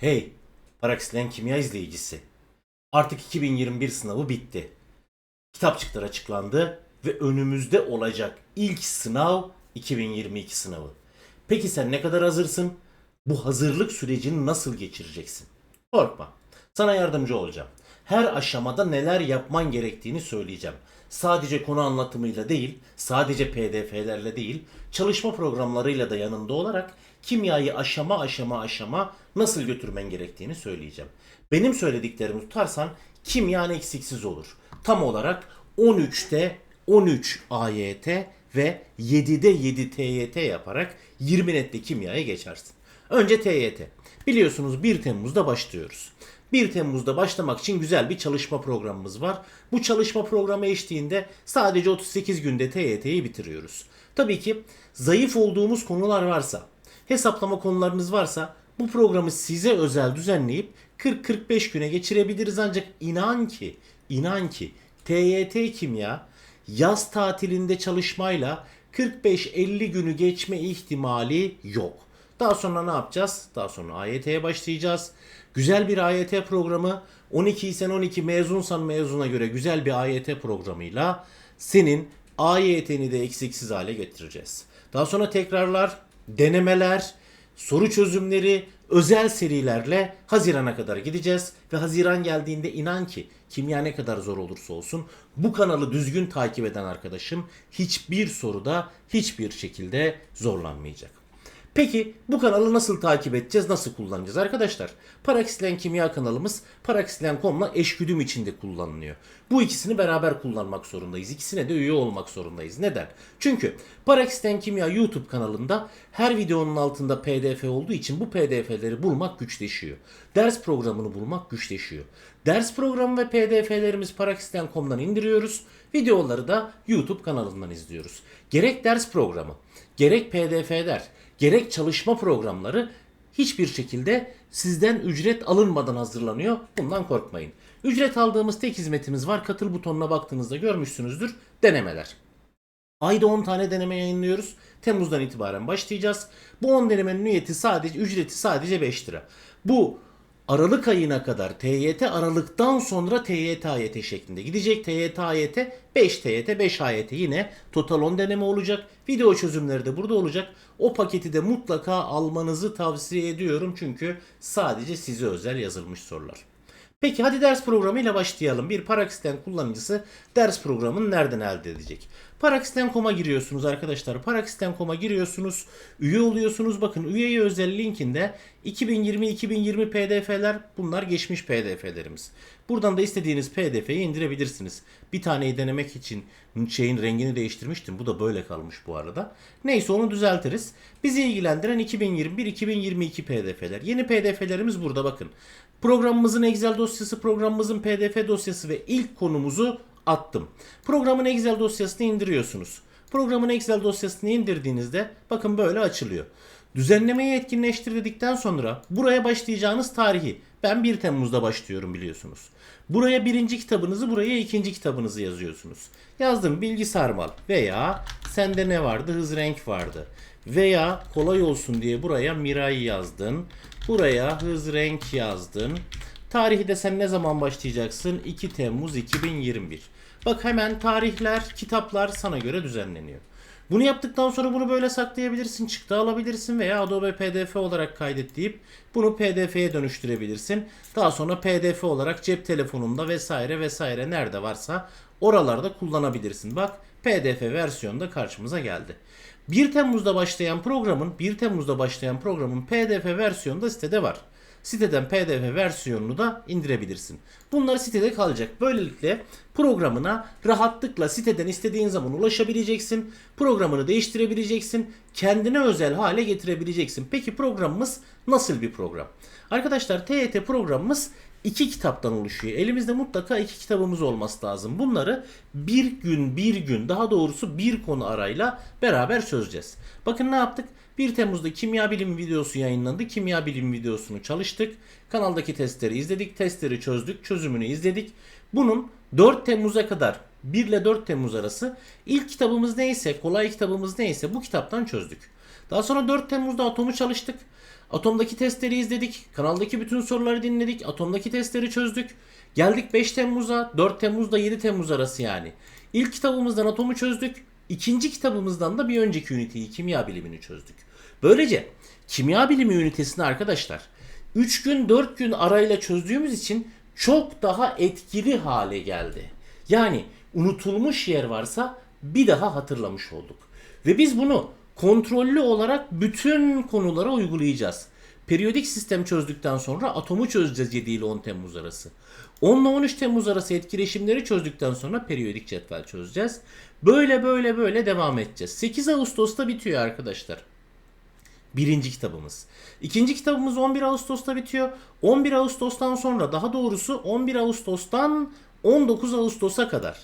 Hey, Paraksilen Kimya izleyicisi. Artık 2021 sınavı bitti. Kitapçıklar açıklandı ve önümüzde olacak ilk sınav 2022 sınavı. Peki sen ne kadar hazırsın? Bu hazırlık sürecini nasıl geçireceksin? Korkma. Sana yardımcı olacağım. Her aşamada neler yapman gerektiğini söyleyeceğim. Sadece konu anlatımıyla değil, sadece PDF'lerle değil, çalışma programlarıyla da yanında olarak kimyayı aşama aşama aşama nasıl götürmen gerektiğini söyleyeceğim. Benim söylediklerimi tutarsan kimyan eksiksiz olur. Tam olarak 13'te 13 AYT ve 7'de 7 TYT yaparak 20 nette kimyaya geçersin. Önce TYT. Biliyorsunuz 1 Temmuz'da başlıyoruz. 1 Temmuz'da başlamak için güzel bir çalışma programımız var. Bu çalışma programı eşliğinde sadece 38 günde TYT'yi bitiriyoruz. Tabii ki zayıf olduğumuz konular varsa, hesaplama konularınız varsa bu programı size özel düzenleyip 40-45 güne geçirebiliriz ancak inan ki, inan ki TYT kimya yaz tatilinde çalışmayla 45-50 günü geçme ihtimali yok. Daha sonra ne yapacağız? Daha sonra AYT'ye başlayacağız. Güzel bir AYT programı 12 isen 12 mezunsan mezuna göre güzel bir AYT programıyla senin AYT'ni de eksiksiz hale getireceğiz. Daha sonra tekrarlar, denemeler, soru çözümleri, özel serilerle Haziran'a kadar gideceğiz. Ve Haziran geldiğinde inan ki kimya ne kadar zor olursa olsun bu kanalı düzgün takip eden arkadaşım hiçbir soruda hiçbir şekilde zorlanmayacak. Peki bu kanalı nasıl takip edeceğiz, nasıl kullanacağız arkadaşlar? Paraksilen Kimya kanalımız paraksilen.com'la eşgüdüm içinde kullanılıyor. Bu ikisini beraber kullanmak zorundayız. İkisine de üye olmak zorundayız. Neden? Çünkü Paraksilen Kimya YouTube kanalında her videonun altında pdf olduğu için bu pdf'leri bulmak güçleşiyor. Ders programını bulmak güçleşiyor. Ders programı ve pdf'lerimiz paraksilen.com'dan indiriyoruz. Videoları da YouTube kanalından izliyoruz. Gerek ders programı, gerek pdf'ler, gerek çalışma programları hiçbir şekilde sizden ücret alınmadan hazırlanıyor. Bundan korkmayın. Ücret aldığımız tek hizmetimiz var. Katıl butonuna baktığınızda görmüşsünüzdür. Denemeler. Ayda 10 tane deneme yayınlıyoruz. Temmuz'dan itibaren başlayacağız. Bu 10 denemenin üyeti sadece ücreti sadece 5 lira. Bu Aralık ayına kadar TYT Aralık'tan sonra TYT AYT şeklinde gidecek. TYT AYT 5 TYT 5 AYT yine total 10 deneme olacak. Video çözümleri de burada olacak. O paketi de mutlaka almanızı tavsiye ediyorum çünkü sadece size özel yazılmış sorular. Peki hadi ders programıyla başlayalım. Bir Paraksisten kullanıcısı ders programını nereden elde edecek? Paraksisten.com'a giriyorsunuz arkadaşlar. Paraksisten.com'a giriyorsunuz. Üye oluyorsunuz. Bakın üyeye özel linkinde 2020-2020 pdf'ler bunlar geçmiş pdf'lerimiz. Buradan da istediğiniz pdf'yi indirebilirsiniz. Bir taneyi denemek için şeyin rengini değiştirmiştim. Bu da böyle kalmış bu arada. Neyse onu düzeltiriz. Bizi ilgilendiren 2021-2022 pdf'ler. Yeni pdf'lerimiz burada bakın. Programımızın Excel dosyası, programımızın PDF dosyası ve ilk konumuzu attım. Programın Excel dosyasını indiriyorsunuz. Programın Excel dosyasını indirdiğinizde bakın böyle açılıyor. Düzenlemeyi etkinleştir dedikten sonra buraya başlayacağınız tarihi ben 1 Temmuz'da başlıyorum biliyorsunuz. Buraya birinci kitabınızı buraya ikinci kitabınızı yazıyorsunuz. Yazdım bilgi sarmal veya sende ne vardı hız renk vardı. Veya kolay olsun diye buraya Miray yazdın. Buraya hız renk yazdın. Tarihi de sen ne zaman başlayacaksın? 2 Temmuz 2021. Bak hemen tarihler, kitaplar sana göre düzenleniyor. Bunu yaptıktan sonra bunu böyle saklayabilirsin, çıktı alabilirsin veya Adobe PDF olarak kaydet deyip bunu PDF'ye dönüştürebilirsin. Daha sonra PDF olarak cep telefonunda vesaire vesaire nerede varsa oralarda kullanabilirsin. Bak PDF versiyonu da karşımıza geldi. 1 Temmuz'da başlayan programın 1 Temmuz'da başlayan programın PDF versiyonu da sitede var. Siteden PDF versiyonunu da indirebilirsin. Bunlar sitede kalacak. Böylelikle programına rahatlıkla siteden istediğin zaman ulaşabileceksin. Programını değiştirebileceksin. Kendine özel hale getirebileceksin. Peki programımız nasıl bir program? Arkadaşlar TYT programımız iki kitaptan oluşuyor. Elimizde mutlaka iki kitabımız olması lazım. Bunları bir gün bir gün daha doğrusu bir konu arayla beraber çözeceğiz. Bakın ne yaptık? 1 Temmuz'da kimya bilimi videosu yayınlandı. Kimya bilimi videosunu çalıştık. Kanaldaki testleri izledik. Testleri çözdük. Çözümünü izledik. Bunun 4 Temmuz'a kadar 1 ile 4 Temmuz arası ilk kitabımız neyse, kolay kitabımız neyse bu kitaptan çözdük. Daha sonra 4 Temmuz'da atomu çalıştık. Atomdaki testleri izledik. Kanaldaki bütün soruları dinledik. Atomdaki testleri çözdük. Geldik 5 Temmuz'a. 4 Temmuz'da 7 Temmuz arası yani. İlk kitabımızdan atomu çözdük. İkinci kitabımızdan da bir önceki üniteyi kimya bilimini çözdük. Böylece kimya bilimi ünitesini arkadaşlar 3 gün 4 gün arayla çözdüğümüz için çok daha etkili hale geldi. Yani unutulmuş yer varsa bir daha hatırlamış olduk. Ve biz bunu kontrollü olarak bütün konulara uygulayacağız. Periyodik sistem çözdükten sonra atomu çözeceğiz 7 ile 10 Temmuz arası. 10 ile 13 Temmuz arası etkileşimleri çözdükten sonra periyodik cetvel çözeceğiz. Böyle böyle böyle devam edeceğiz. 8 Ağustos'ta bitiyor arkadaşlar. Birinci kitabımız. İkinci kitabımız 11 Ağustos'ta bitiyor. 11 Ağustos'tan sonra daha doğrusu 11 Ağustos'tan 19 Ağustos'a kadar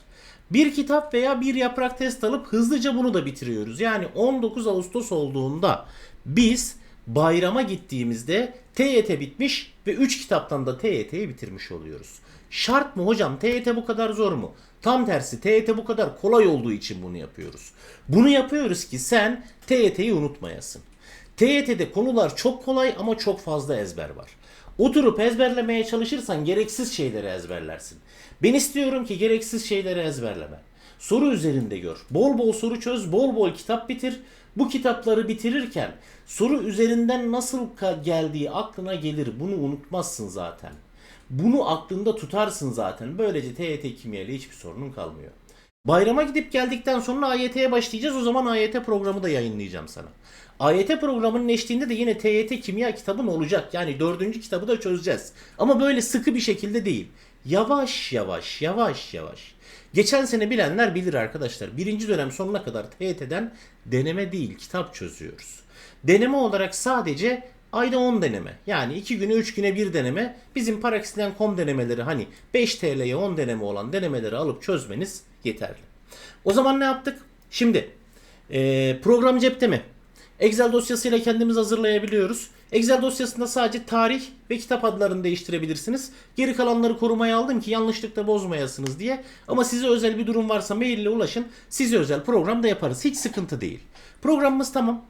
bir kitap veya bir yaprak test alıp hızlıca bunu da bitiriyoruz. Yani 19 Ağustos olduğunda biz bayrama gittiğimizde TYT bitmiş ve 3 kitaptan da TYT'yi bitirmiş oluyoruz. Şart mı hocam? TYT bu kadar zor mu? Tam tersi TYT bu kadar kolay olduğu için bunu yapıyoruz. Bunu yapıyoruz ki sen TYT'yi unutmayasın. TYT'de konular çok kolay ama çok fazla ezber var. Oturup ezberlemeye çalışırsan gereksiz şeyleri ezberlersin. Ben istiyorum ki gereksiz şeyleri ezberleme. Soru üzerinde gör. Bol bol soru çöz, bol bol kitap bitir. Bu kitapları bitirirken soru üzerinden nasıl geldiği aklına gelir. Bunu unutmazsın zaten. Bunu aklında tutarsın zaten. Böylece TYT kimya ile hiçbir sorunun kalmıyor. Bayrama gidip geldikten sonra AYT'ye başlayacağız. O zaman AYT programı da yayınlayacağım sana. AYT programının eşliğinde de yine TYT kimya kitabın olacak. Yani dördüncü kitabı da çözeceğiz. Ama böyle sıkı bir şekilde değil. Yavaş yavaş yavaş yavaş. Geçen sene bilenler bilir arkadaşlar. Birinci dönem sonuna kadar TYT'den deneme değil kitap çözüyoruz. Deneme olarak sadece ayda 10 deneme. Yani 2 güne 3 güne bir deneme. Bizim Paraxiden.com denemeleri hani 5 TL'ye 10 deneme olan denemeleri alıp çözmeniz yeterli. O zaman ne yaptık? Şimdi eee, program cepte mi? Excel dosyasıyla kendimiz hazırlayabiliyoruz. Excel dosyasında sadece tarih ve kitap adlarını değiştirebilirsiniz. Geri kalanları korumaya aldım ki yanlışlıkla bozmayasınız diye. Ama size özel bir durum varsa mail ile ulaşın. Size özel program da yaparız. Hiç sıkıntı değil. Programımız tamam.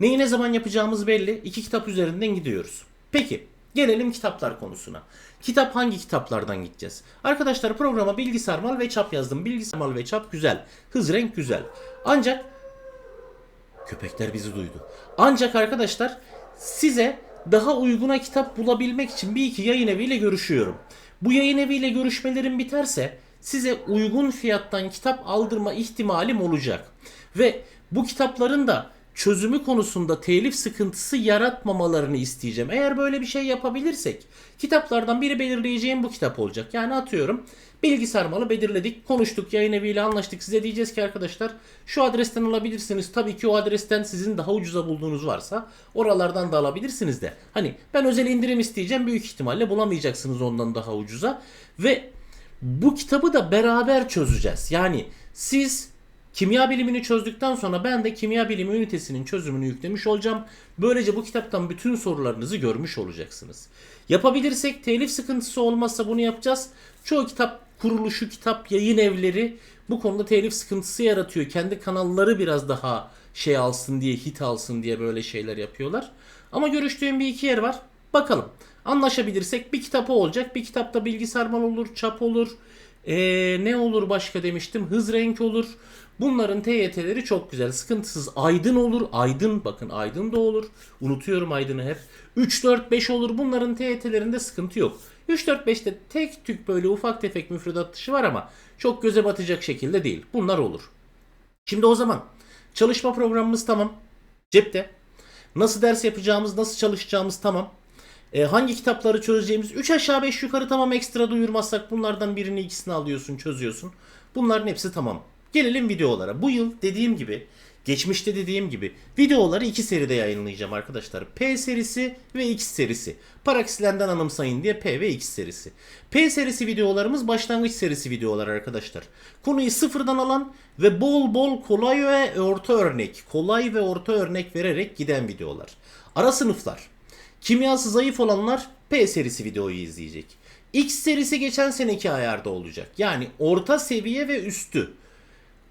Neyi ne zaman yapacağımız belli. İki kitap üzerinden gidiyoruz. Peki gelelim kitaplar konusuna. Kitap hangi kitaplardan gideceğiz? Arkadaşlar programa bilgisayar mal ve çap yazdım. Bilgisayar mal ve çap güzel. Hız renk güzel. Ancak Köpekler bizi duydu. Ancak arkadaşlar size daha uyguna kitap bulabilmek için bir iki yayın eviyle görüşüyorum. Bu yayın eviyle görüşmelerim biterse size uygun fiyattan kitap aldırma ihtimalim olacak. Ve bu kitapların da çözümü konusunda telif sıkıntısı yaratmamalarını isteyeceğim. Eğer böyle bir şey yapabilirsek kitaplardan biri belirleyeceğim bu kitap olacak. Yani atıyorum bilgisayar malı belirledik, konuştuk, yayın eviyle anlaştık. Size diyeceğiz ki arkadaşlar şu adresten alabilirsiniz. Tabii ki o adresten sizin daha ucuza bulduğunuz varsa oralardan da alabilirsiniz de. Hani ben özel indirim isteyeceğim büyük ihtimalle bulamayacaksınız ondan daha ucuza. Ve bu kitabı da beraber çözeceğiz. Yani siz Kimya bilimini çözdükten sonra ben de kimya bilimi ünitesinin çözümünü yüklemiş olacağım. Böylece bu kitaptan bütün sorularınızı görmüş olacaksınız. Yapabilirsek telif sıkıntısı olmazsa bunu yapacağız. Çoğu kitap kuruluşu, kitap yayın evleri bu konuda telif sıkıntısı yaratıyor. Kendi kanalları biraz daha şey alsın diye, hit alsın diye böyle şeyler yapıyorlar. Ama görüştüğüm bir iki yer var. Bakalım. Anlaşabilirsek bir kitap olacak. Bir kitapta bilgisayar mal olur, çap olur. Ee, ne olur başka demiştim. Hız renk olur. Bunların TYT'leri çok güzel. Sıkıntısız. Aydın olur. Aydın bakın aydın da olur. Unutuyorum aydını hep. 3 4 5 olur. Bunların TYT'lerinde sıkıntı yok. 3 4 5'te tek tük böyle ufak tefek müfredat dışı var ama çok göze batacak şekilde değil. Bunlar olur. Şimdi o zaman çalışma programımız tamam. Cepte. Nasıl ders yapacağımız, nasıl çalışacağımız tamam. E, hangi kitapları çözeceğimiz 3 aşağı 5 yukarı tamam ekstra duyurmazsak bunlardan birini ikisini alıyorsun çözüyorsun. Bunların hepsi tamam. Gelelim videolara. Bu yıl dediğim gibi geçmişte dediğim gibi videoları iki seride yayınlayacağım arkadaşlar. P serisi ve X serisi. Paraxilenden anımsayın diye P ve X serisi. P serisi videolarımız başlangıç serisi videolar arkadaşlar. Konuyu sıfırdan alan ve bol bol kolay ve orta örnek, kolay ve orta örnek vererek giden videolar. Ara sınıflar. Kimyası zayıf olanlar P serisi videoyu izleyecek. X serisi geçen seneki ayarda olacak. Yani orta seviye ve üstü.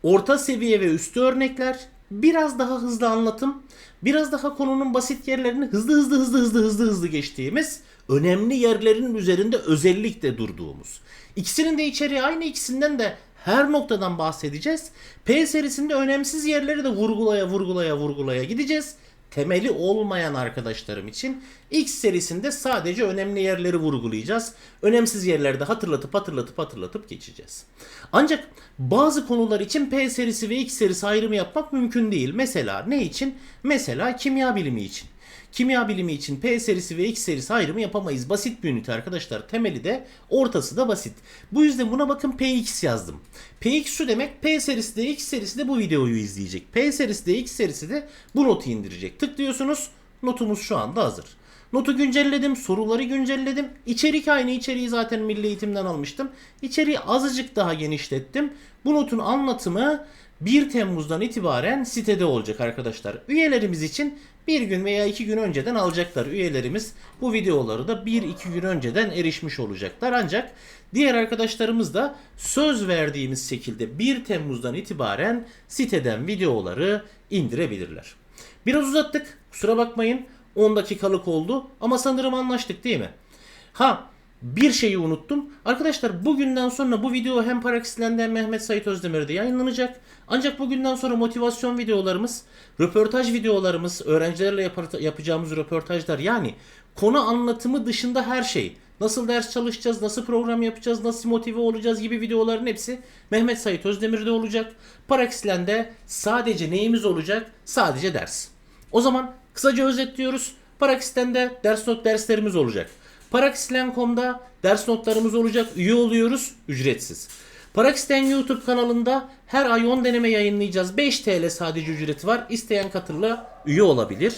Orta seviye ve üstü örnekler. biraz daha hızlı anlatım, biraz daha konunun basit yerlerini hızlı hızlı hızlı hızlı hızlı hızlı geçtiğimiz, önemli yerlerin üzerinde özellikle durduğumuz. İkisinin de içeriği aynı, ikisinden de her noktadan bahsedeceğiz. P serisinde önemsiz yerleri de vurgulaya vurgulaya vurgulaya gideceğiz. Temeli olmayan arkadaşlarım için X serisinde sadece önemli yerleri vurgulayacağız. Önemsiz yerlerde hatırlatıp hatırlatıp hatırlatıp geçeceğiz. Ancak bazı konular için P serisi ve X serisi ayrımı yapmak mümkün değil. Mesela ne için? Mesela kimya bilimi için. Kimya bilimi için P serisi ve X serisi ayrımı yapamayız. Basit bir ünite arkadaşlar. Temeli de ortası da basit. Bu yüzden buna bakın PX yazdım. PX şu demek P serisi de X serisi de bu videoyu izleyecek. P serisi de X serisi de bu notu indirecek. Tıklıyorsunuz. Notumuz şu anda hazır. Notu güncelledim, soruları güncelledim. İçerik aynı içeriği zaten Milli Eğitim'den almıştım. İçeriği azıcık daha genişlettim. Bu notun anlatımı 1 Temmuz'dan itibaren sitede olacak arkadaşlar. Üyelerimiz için bir gün veya iki gün önceden alacaklar. Üyelerimiz bu videoları da bir iki gün önceden erişmiş olacaklar. Ancak diğer arkadaşlarımız da söz verdiğimiz şekilde 1 Temmuz'dan itibaren siteden videoları indirebilirler. Biraz uzattık. Kusura bakmayın. 10 dakikalık oldu ama sanırım anlaştık değil mi? Ha bir şeyi unuttum. Arkadaşlar bugünden sonra bu video hem Paraxil'den hem Mehmet Sait Özdemir'de yayınlanacak. Ancak bugünden sonra motivasyon videolarımız, röportaj videolarımız, öğrencilerle yapar- yapacağımız röportajlar yani konu anlatımı dışında her şey. Nasıl ders çalışacağız, nasıl program yapacağız, nasıl motive olacağız gibi videoların hepsi Mehmet Sait Özdemir'de olacak. Paraxil'de sadece neyimiz olacak? Sadece ders. O zaman kısaca özetliyoruz. Paraxis'ten ders not derslerimiz olacak. Paraxislen.com'da ders notlarımız olacak. Üye oluyoruz. Ücretsiz. Paraxisten YouTube kanalında her ay 10 deneme yayınlayacağız. 5 TL sadece ücreti var. İsteyen katırla üye olabilir.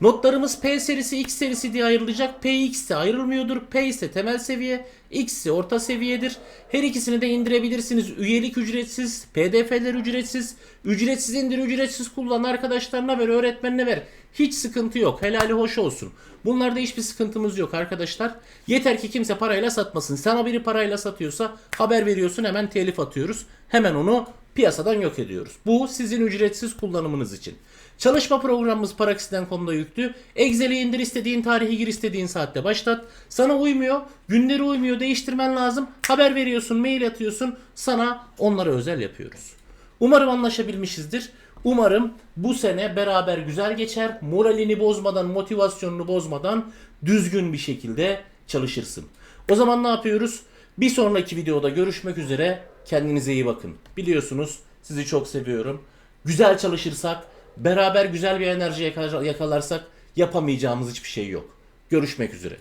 Notlarımız P serisi, X serisi diye ayrılacak. PX ise ayrılmıyordur. P ise temel seviye, X ise orta seviyedir. Her ikisini de indirebilirsiniz. Üyelik ücretsiz, PDF'ler ücretsiz. Ücretsiz indir, ücretsiz kullan. Arkadaşlarına ver, öğretmenine ver. Hiç sıkıntı yok. Helali hoş olsun. Bunlarda hiçbir sıkıntımız yok arkadaşlar. Yeter ki kimse parayla satmasın. Sana biri parayla satıyorsa haber veriyorsun hemen telif atıyoruz. Hemen onu piyasadan yok ediyoruz. Bu sizin ücretsiz kullanımınız için. Çalışma programımız Paraxiden.com'da yüklü. Excel'i indir istediğin tarihi gir istediğin saatte başlat. Sana uymuyor, günleri uymuyor, değiştirmen lazım. Haber veriyorsun, mail atıyorsun. Sana onlara özel yapıyoruz. Umarım anlaşabilmişizdir. Umarım bu sene beraber güzel geçer. Moralini bozmadan, motivasyonunu bozmadan düzgün bir şekilde çalışırsın. O zaman ne yapıyoruz? Bir sonraki videoda görüşmek üzere. Kendinize iyi bakın. Biliyorsunuz sizi çok seviyorum. Güzel çalışırsak, beraber güzel bir enerji yakala- yakalarsak yapamayacağımız hiçbir şey yok. Görüşmek üzere.